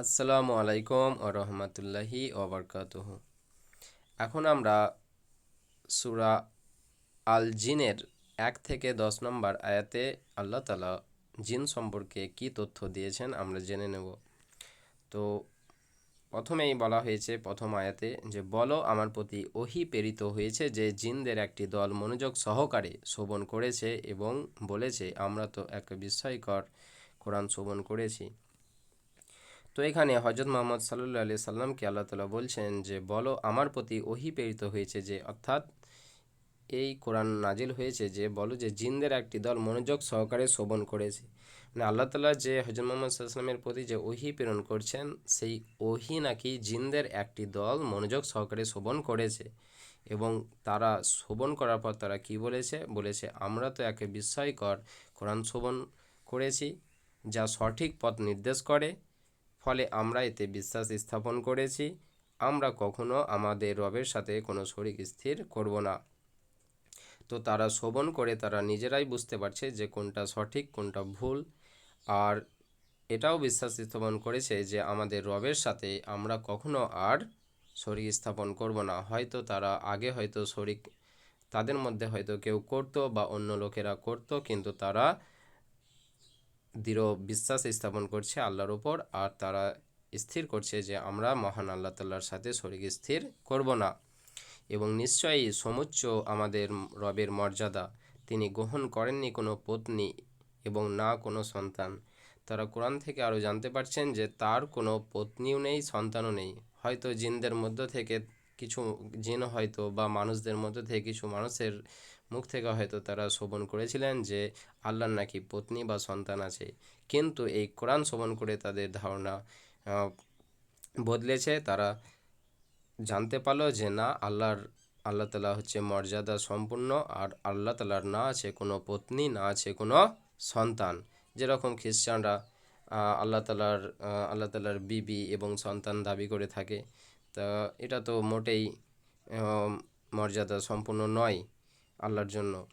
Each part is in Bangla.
আসসালামু আলাইকুম ও রহমতুল্লাহি ওবরকাতুহ এখন আমরা সুরা আল জিনের এক থেকে দশ নম্বর আয়াতে আল্লাহ তালা জিন সম্পর্কে কি তথ্য দিয়েছেন আমরা জেনে নেব। তো প্রথমেই বলা হয়েছে প্রথম আয়াতে যে, বলো আমার প্রতি ওহি প্রেরিত হয়েছে যে, জিনদের একটি দল মনোযোগ সহকারে শোভন করেছে এবং বলেছে, আমরা তো এক বিস্ময়কর কোরআন শোভন করেছি। তো এখানে হজরত মোহাম্মদ সাল্লু আলি সাল্লামকে আল্লাহ তালা বলছেন যে, বলো, আমার প্রতি ওহি প্রেরিত হয়েছে যে, অর্থাৎ এই কোরআন নাজিল হয়েছে যে, বলো যে, জিনদের একটি দল মনোযোগ সহকারে শোভন করেছে। মানে আল্লাহ তালা যে হজরত মোহাম্মদ সাল্লামের প্রতি যে ওহি প্রেরণ করছেন, সেই ওহি নাকি জিনদের একটি দল মনোযোগ সহকারে শোভন করেছে এবং তারা শোভন করার পর তারা কি বলেছে? বলেছে, আমরা তো একে বিস্ময়কর কোরআন শোভন করেছি, যা সঠিক পথ নির্দেশ করে। ফলে আমরা এতে বিশ্বাস স্থাপন করেছি। আমরা কখনো আমাদের রবের সাথে কোনো শরিক স্থির করব না। তো তারা শোভন করে তারা নিজেরাই বুঝতে পারছে যে কোনটা সঠিক, কোনটা ভুল। আর এটাও বিশ্বাস স্থাপন করেছে যে আমাদের রবের সাথে আমরা কখনো আর শরিক স্থাপন করব না। হয়তো তারা আগে হয়তো শরিক, তাদের মধ্যে হয়তো কেউ করতো বা অন্য লোকেরা করতো, কিন্তু তারা দৃঢ় বিশ্বাস স্থাপন করছে আল্লাহর ওপর আর তারা স্থির করছে যে আমরা মহান আল্লাহ তাল্লার সাথে শরীর স্থির করব না। এবং নিশ্চয়ই সমুচ্চ আমাদের রবের মর্যাদা। তিনি গ্রহণ করেননি কোনো পত্নী এবং না কোনো সন্তান। তারা কোরআন থেকে আরও জানতে পারছেন যে তার কোনো পত্নীও নেই, সন্তানও নেই। হয়তো জিনদের মধ্য থেকে কিছু, জিন হয়তো বা মানুষদের মধ্য থেকে কিছু মানুষের মুখ থেকে হয়তো তারা শোভন করেছিলেন যে আল্লাহর নাকি পত্নী বা সন্তান আছে। কিন্তু এই কোরআন শোভন করে তাদের ধারণা বদলেছে। তারা জানতে পারল যে না, আল্লাহর, আল্লাহ তালা হচ্ছে মর্যাদা সম্পূর্ণ আর আল্লাহ তালার না আছে কোনো পত্নী, না আছে কোনো সন্তান। যেরকম খ্রিস্টানরা আল্লাহ তালার আল্লাহ তালার বিবি এবং সন্তান দাবি করে থাকে। তা এটা তো মোটেই মর্যাদা সম্পূর্ণ নয়। আল্লাহর জন্য।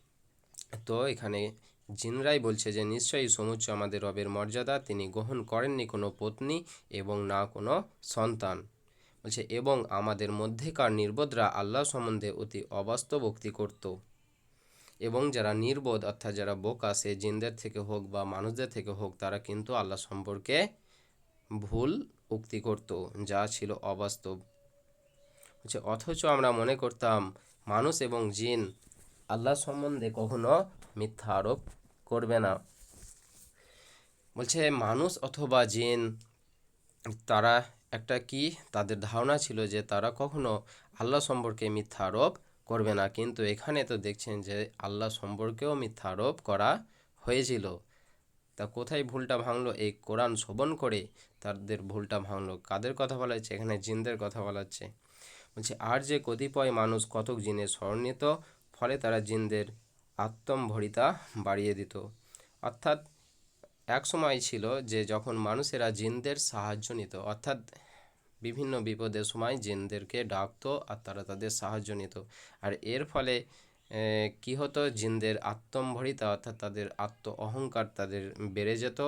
তো এখানে জিনরাই বলছে যে, নিশ্চয়ই সমুচ্চ আমাদের রবের মর্যাদা। তিনি গ্রহণ করেননি কোনো পত্নী এবং না কোনো সন্তান। বলছে, এবং আমাদের মধ্যেকার নির্বোধরা আল্লাহ সম্বন্ধে অতি অবাস্তবোক্তি করত। এবং যারা নির্বোধ, অর্থাৎ যারা বোকা, সে জিনদের থেকে হোক বা মানুষদের থেকে হোক, তারা কিন্তু আল্লাহ সম্পর্কে ভুল উক্তি করত, যা ছিল অবাস্তব। হচ্ছে অথচ আমরা মনে করতাম, মানুষ এবং জিন আল্লাহ সম্বন্ধে কখনো মিথ্যা আরোপ করবে না। বলছে, মানুষ অথবা জিন, তারা একটা কি? তাদের ধারণা ছিল যে তারা কখনো আল্লাহ সম্পর্কে মিথ্যা আরোপ করবে না। কিন্তু এখানে তো দেখছেন যে আল্লাহ সম্পর্কেও মিথ্যা আরোপ করা হয়েছিল। তা কোথায় ভুলটা ভাঙলো? এই কোরআন শোভন করে তাদের ভুলটা ভাঙলো। কাদের কথা বলা হচ্ছে? এখানে জিনদের কথা বলা হচ্ছে। বলছে, আর যে কতিপয় মানুষ কতক জিনে স্মরণিত ফলে তারা জিনদের আত্মম্ভরিতা বাড়িয়ে দিত। অর্থাৎ এক সময় ছিল যে যখন মানুষেরা জিনদের সাহায্য নিত, অর্থাৎ বিভিন্ন বিপদের সময় জিনদেরকে ডাকতো আর তারা তাদের সাহায্য নিত। আর এর ফলে কি হতো? জিনদের আত্মম্ভরিতা, অর্থাৎ তাদের আত্ম অহংকার তাদের বেড়ে যেত।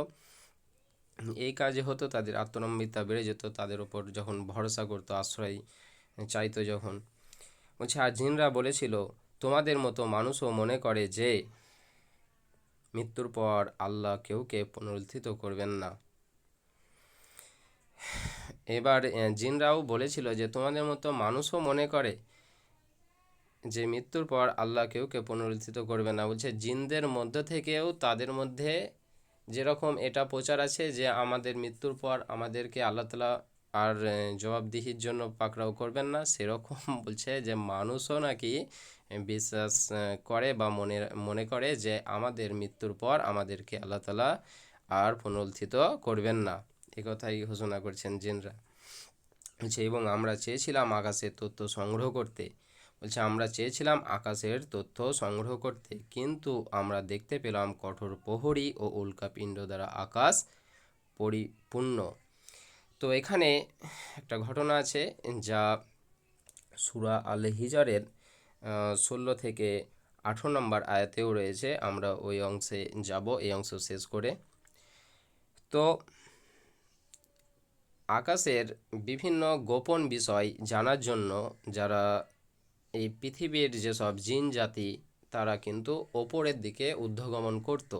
এই কাজে হতো তাদের আত্মনম্বিতা বেড়ে যেত, তাদের ওপর যখন ভরসা করতো, আশ্রয় চাইতো যখন। বলছে, আর জিনরা বলেছিল তোমাদের মতো মানুষও মনে করে যে মৃত্যুর পর আল্লাহ কেউকে পুনরুত্থিত করবেন না। এবার জিনরাও বলেছিল যে তোমাদের মতো মানুষও মনে করে যে মৃত্যুর পর আল্লাহ কেউকে পুনরুত্থিত করবে না। বলছে, জিনদের মধ্য থেকেও তাদের মধ্যে যেরকম এটা প্রচার আছে যে আমাদের মৃত্যুর পর আমাদেরকে আল্লাহ তালা আর জবাবদিহির জন্য পাকড়াও করবেন না, সেরকম বলছে যে মানুষও নাকি বিশ্বাস করে বা মনে মনে করে যে আমাদের মৃত্যুর পর আমাদেরকে আল্লাহ তালা আর পুনরুত্থিত করবেন না। এ কথাই ঘোষণা করছেন জিনরা। বলছে, এবং আমরা চেয়েছিলাম আকাশের তথ্য সংগ্রহ করতে। বলছে, আমরা চেয়েছিলাম আকাশের তথ্য সংগ্রহ করতে, কিন্তু আমরা দেখতে পেলাম কঠোর প্রহরী ও উল্কাপিণ্ড দ্বারা আকাশ পরিপূর্ণ। তো এখানে একটা ঘটনা আছে যা সুরা আল হিজারের ষোলো থেকে আঠেরো নম্বর আয়াতেও রয়েছে, আমরা ওই অংশে যাব, এই অংশ শেষ করে। তো আকাশের বিভিন্ন গোপন বিষয় জানার জন্য যারা এই পৃথিবীর যেসব জিন জাতি, তারা কিন্তু ওপরের দিকে ঊর্ধ্বগমন করত।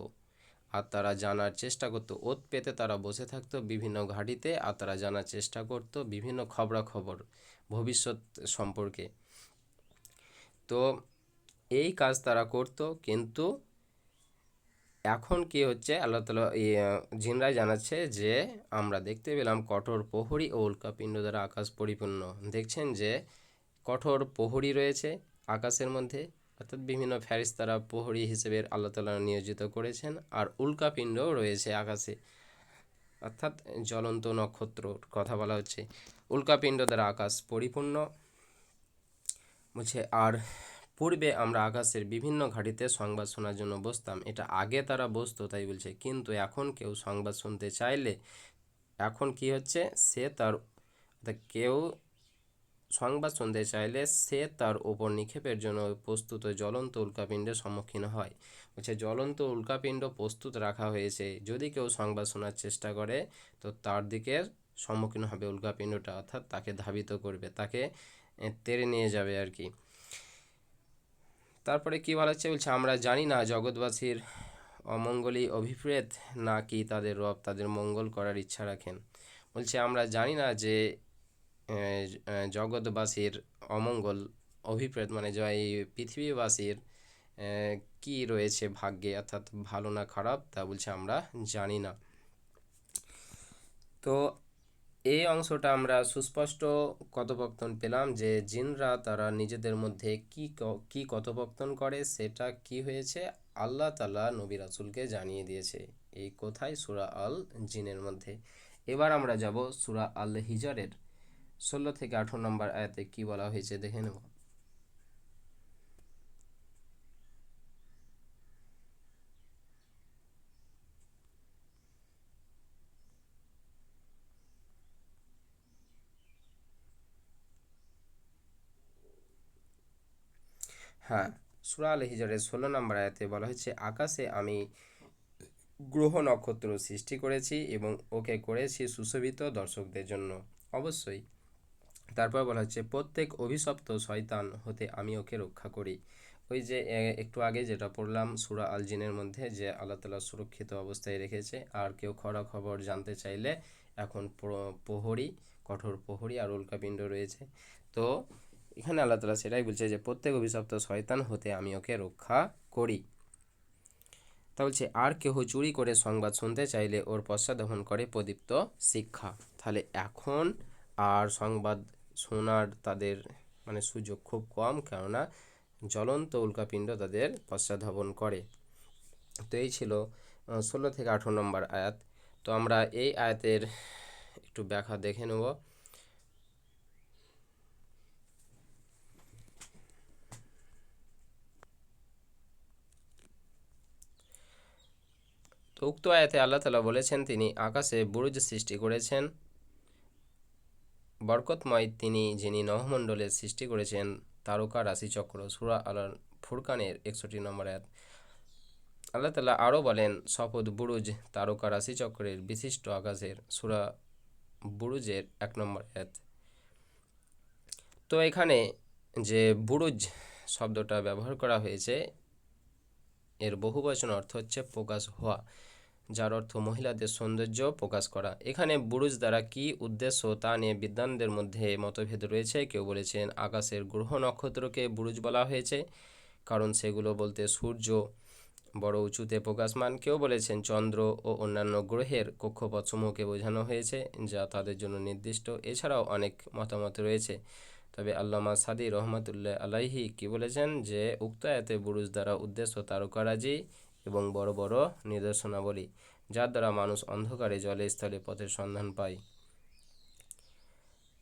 আর তারা জানার চেষ্টা করতো, ওত পেতে তারা বসে থাকতো বিভিন্ন ঘাটিতে, আর তারা জানার চেষ্টা করত বিভিন্ন খবরাখবর ভবিষ্যৎ সম্পর্কে। তো এই কাজ তারা করত, কিন্তু এখন কি হচ্ছে? আল্লাহ তালা জিনরাই জানাচ্ছে যে, আমরা দেখতে পেলাম কঠোর প্রহরী ও উল্কাপিণ্ড দ্বারা আকাশ পরিপূর্ণ। দেখছেন যে, কঠোর প্রহরী রয়েছে আকাশের মধ্যে, অর্থাৎ বিভিন্ন ফ্যারিস্তারা প্রহরী হিসেবে আল্লাহ তালা নিয়োজিত করেছেন, আর উল্কাপিণ্ডও রয়েছে আকাশে। অর্থাৎ জ্বলন্ত নক্ষত্র কথা বলা হচ্ছে। উল্কাপিণ্ড দ্বারা আকাশ পরিপূর্ণ বলছে, আর পূর্বে আমরা আকাশের বিভিন্ন ঘাটিতে সংবাদ শোনার জন্য বসতাম। এটা আগে তারা বসতো, তাই বলছে। কিন্তু এখন কেউ সংবাদ শুনতে চাইলে এখন কি হচ্ছে? সে তার কেউ সংবাদ শুনতে চাইলে সে তার ওপর নিক্ষেপের জন্য প্রস্তুত জ্বলন্ত উল্কাপিণ্ডের সম্মুখীন হয়। বলছে, জ্বলন্ত উল্কাপিণ্ড প্রস্তুত রাখা হয়েছে। যদি কেউ সংবাদ শোনার চেষ্টা করে, তো তার দিকে সম্মুখীন হবে উল্কাপিণ্ডটা, অর্থাৎ তাকে ধাবিত করবে। তাকে তেড়ে নিয়ে যাবে আর কি। তারপরে কি বলা হচ্ছে বলছে, আমরা জানি না জগৎবাসীর অমঙ্গলই অভিপ্রেত নাকি তাদের রব তাদের মঙ্গল করার ইচ্ছা রাখেন। বলছে, আমরা জানি না যে জগৎবাসীর অমঙ্গল অভিপ্রেত মানে এই পৃথিবীবাসীর কি রয়েছে ভাগ্যে অর্থাৎ ভালো না খারাপ তা বলছে, আমরা জানি না। তো এই অংশটা আমরা সুস্পষ্ট কথোপকথন পেলাম যে জিনরা তারা নিজেদের মধ্যে কি কি কথোপকথন করে, সেটা কি হয়েছে? আল্লাহ তালা নবী রাসুলকে জানিয়ে দিয়েছে এই কোথায় সুরা আল জিনের মধ্যে। এবার আমরা যাব সুরা আল হিজারের। ষোলো থেকে আঠারো নম্বর আয়াতে কি বলা হয়েছে দেখে নেব। হ্যাঁ সুরা আল হিজরের ষোলো নম্বর আয়াতে বলা হয়েছে, আকাশে আমি গ্রহ নক্ষত্র সৃষ্টি করেছি এবং ওকে করেছি সুশোভিত দর্শকদের জন্য। অবশ্যই। তারপর বলা হচ্ছে, প্রত্যেক অভিশপ্ত শয়তান হতে আমি ওকে রক্ষা করি। ওই যে একটু আগে যেটা পড়লাম, সুরা আল জিনের মধ্যে যে আল্লাহ তালা সুরক্ষিত অবস্থায় রেখেছে, আর কেউ খরা খবর জানতে চাইলে এখন প্রহরী, কঠোর প্রহরী আর উল্কাপিণ্ড রয়েছে। তো এখানে আল্লাহ তালা সেটাই বলছে যে, প্রত্যেক অভিশপ্ত শয়তান হতে আমি ওকে রক্ষা করি। তা বলছে, আর কেহ চুরি করে সংবাদ শুনতে চাইলে ওর পশ্চাদহন করে প্রদীপ্ত শিক্ষা। তাহলে এখন আর সংবাদ শোনার তাদের মানে সুযোগ খুব কম, কেননা জ্বলন্ত উল্কাপিণ্ড তাদের পশ্চাধাবন করে। তো এই ছিল ষোলো থেকে আঠেরো নম্বর আয়াত। তো আমরা এই আয়াতের একটু ব্যাখ্যা দেখে নেব। তো উক্ত আয়াতে আল্লাহ তালা বলেছেন, তিনি আকাশে বুরুজ সৃষ্টি করেছেন, বরকতময় তিনি যিনি নভমণ্ডলের সৃষ্টি করেছেন, তারকা রাশিচক্র, সুরা আল ফুরকানের একষট্টি নম্বর আয়াত। আল্লাহ তালা আরও বলেন, শপথ বুরুজ তারকা রাশিচক্রের বিশিষ্ট আকাশের, সুরা বুরুজের এক নম্বর আয়াত। তো এখানে যে বুরুজ শব্দটা ব্যবহার করা হয়েছে এর বহুবচন অর্থ হচ্ছে প্রকাশ হওয়া, যার অর্থ মহিলাদের সৌন্দর্য প্রকাশ করা। এখানে বুরুজ দ্বারা কি উদ্দেশ্য তা নিয়ে বিদ্বানদের মধ্যে মতভেদ রয়েছে। কেউ বলেছেন আকাশের গ্রহ নক্ষত্রকে বুরুজ বলা হয়েছে, কারণ সেগুলো বলতে সূর্য, বড় উঁচুতে প্রকাশমান। কেউ বলেছেন চন্দ্র ও অন্যান্য গ্রহের কক্ষপথসমূহকে বোঝানো হয়েছে, যা তাদের জন্য নির্দিষ্ট। এছাড়াও অনেক মতামত রয়েছে। তবে আল্লামা সাদি রহমতুল্লাহ আলাইহি কি বলেছেন যে, উক্ত আয়াতে বুরুজ দ্বারা উদ্দেশ্য তারকারাজি এবং বড় বড় নিদর্শনাবলী, যার দ্বারা মানুষ অন্ধকারে জলে স্থলে পথের সন্ধান পায়।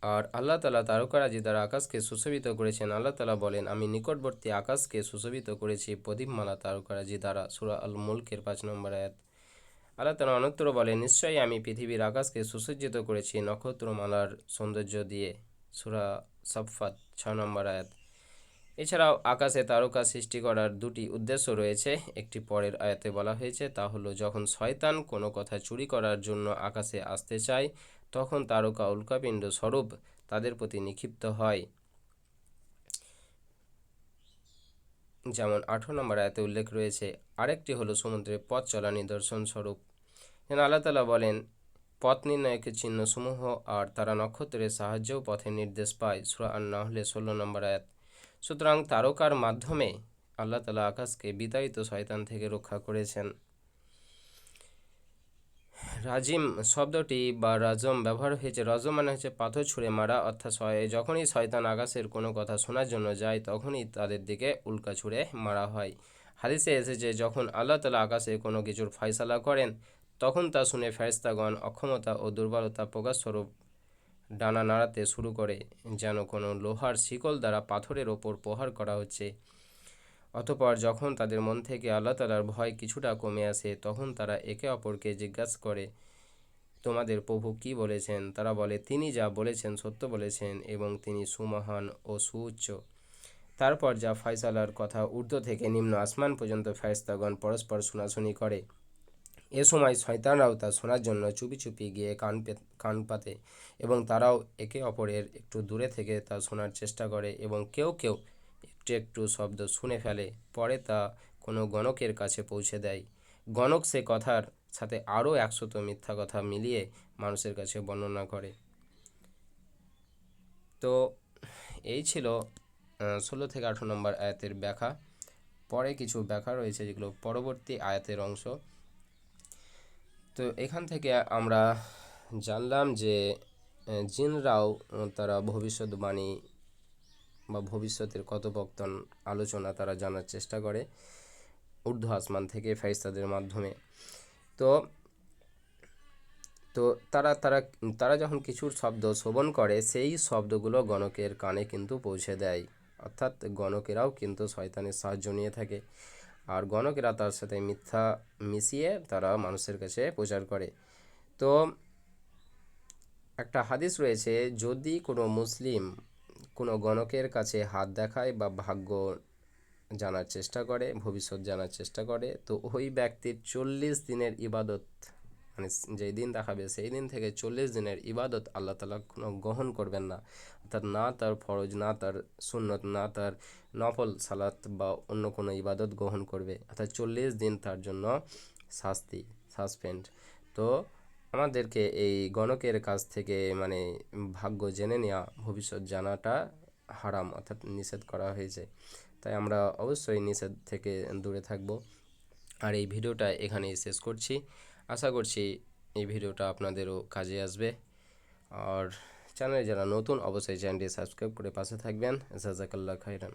আর আল্লাহ তালা তারকারাজি দ্বারা আকাশকে সুশোভিত করেছেন। আল্লাহ তালা বলেন, আমি নিকটবর্তী আকাশকে সুশোভিত করেছি প্রদীপমালা তারকারাজি দ্বারা। সুরা আল মুলকের পাঁচ নম্বর আয়াত। আল্লাহ তালা অনত্তর বলেন, নিশ্চয়ই আমি পৃথিবীর আকাশকে সুসজ্জিত করেছি নক্ষত্রমালার সৌন্দর্য দিয়ে। সুরা সফাত ছ নম্বর আয়াত। এছাড়াও আকাশে তারকা সৃষ্টি করার দুটি উদ্দেশ্য রয়েছে। একটি পরের আয়াতে বলা হয়েছে, তা হলো যখন শয়তান কোনো কথা চুরি করার জন্য আকাশে আসতে চায়, তখন তারকা উল্কাপিণ্ড স্বরূপ তাদের প্রতি নিক্ষিপ্ত হয়। যেমন আঠারো নম্বর আয়াতে উল্লেখ রয়েছে, আরেকটি হলো সমুদ্রে পথ চলা নিদর্শন স্বরূপ। যেন আল্লাহ তালা বলেন পথ চিহ্ন সমূহ আর তারা নক্ষত্রের সাহায্যেও পথে নির্দেশ পায়। সুরা না হলে ষোলো নম্বর আয়াত। সুতরাং তারকার মাধ্যমে আল্লাহ তালা আকাশকে বিতাড়িত শয়তান থেকে রক্ষা করেছেন। রাজিম শব্দটি বা রাজম ব্যবহার হয়েছে, রজম মানে হচ্ছে পাথর ছুঁড়ে মারা, অর্থাৎ যখনই শয়তান আকাশের কোনো কথা শোনার জন্য যায়, তখনই তাদের দিকে উল্কা ছুঁড়ে মারা হয়। হাদিসে এসেছে, যখন আল্লাহ তালা আকাশে কোনো কিছুর ফয়সালা করেন তখন তা শুনে ফেরেস্তাগণ অক্ষমতা ও দুর্বলতা প্রকাশস্বরূপ ডানা নাড়াতে শুরু করে, যেন কোনো লোহার শিকল দ্বারা পাথরের ওপর প্রহার করা হচ্ছে। অতপর যখন তাদের মন থেকে আল্লাহ তালার ভয় কিছুটা কমে আসে, তখন তারা একে অপরকে জিজ্ঞাসা করে, তোমাদের প্রভু কি বলেছেন? তারা বলে, তিনি যা বলেছেন সত্য বলেছেন এবং তিনি সুমহান ও সুউচ্চ। তারপর যা ফয়সালার কথা ঊর্ধ্ব থেকে নিম্ন আসমান পর্যন্ত ফেরেস্তাগণ পরস্পর শোনাশুনি করে। এ সময় শয়তানরাও তা শোনার জন্য চুপি চুপি গিয়ে কান কান পাতে এবং তারাও একে অপরের একটু দূরে থেকে তা শোনার চেষ্টা করে এবং কেউ কেউ একটু একটু শব্দ শুনে ফেলে। পরে তা কোনো গণকের কাছে পৌঁছে দেয়। গণক সে কথার সাথে আরও একশত মিথ্যা কথা মিলিয়ে মানুষের কাছে বর্ণনা করে। তো এই ছিল ষোলো থেকে আঠারো নম্বর আয়াতের ব্যাখ্যা। পরে কিছু ব্যাখ্যা রয়েছে যেগুলো পরবর্তী আয়াতের অংশ। তো এখান থেকে আমরা জানলাম যে জিনরাও তারা ভবিষ্যৎবাণী বা ভবিষ্যতের কথোপকথন আলোচনা তারা জানার চেষ্টা করে ঊর্ধ্ব আসমান থেকে ফেরিস্তাদের মাধ্যমে। তো তো তারা তারা তারা যখন কিছুর শব্দ শ্রবণ করে, সেই শব্দগুলো গণকের কানে কিন্তু পৌঁছে দেয়। অর্থাৎ গণকেরাও কিন্তু শয়তানের সাহায্য নিয়ে থাকে। আর গণকেরা তার সাথে মিথ্যা মিশিয়ে তারা মানুষের কাছে প্রচার করে। তো একটা হাদিস রয়েছে, যদি কোনো মুসলিম কোনো গণকের কাছে হাত দেখায় বা ভাগ্য জানার চেষ্টা করে, ভবিষ্যৎ জানার চেষ্টা করে, তো ওই ব্যক্তির চল্লিশ দিনের ইবাদত মানে যেই দিন দেখাবে সেই দিন থেকে চল্লিশ দিনের ইবাদত আল্লাহ তালা কোনো গ্রহণ করবেন না। অর্থাৎ না তার ফরজ, না তার সুন্নত, না তার নফল সালাত বা অন্য কোনো ইবাদত গ্রহণ করবে। অর্থাৎ চল্লিশ দিন তার জন্য শাস্তি, সাসপেন্ড। তো আমাদেরকে এই গণকের কাছ থেকে মানে ভাগ্য জেনে নেওয়া, ভবিষ্যৎ জানাটা হারাম, অর্থাৎ নিষেধ করা হয়েছে। তাই আমরা অবশ্যই নিষেধ থেকে দূরে থাকব। আর এই ভিডিওটা এখানেই শেষ করছি। আশা করছি এই ভিডিওটা আপনাদেরও কাজে আসবে। আর চ্যানেলে যারা নতুন, অবশ্যই চ্যানেলটি সাবস্ক্রাইব করে পাশে থাকবেন। জাজাকাল্লা খাইরান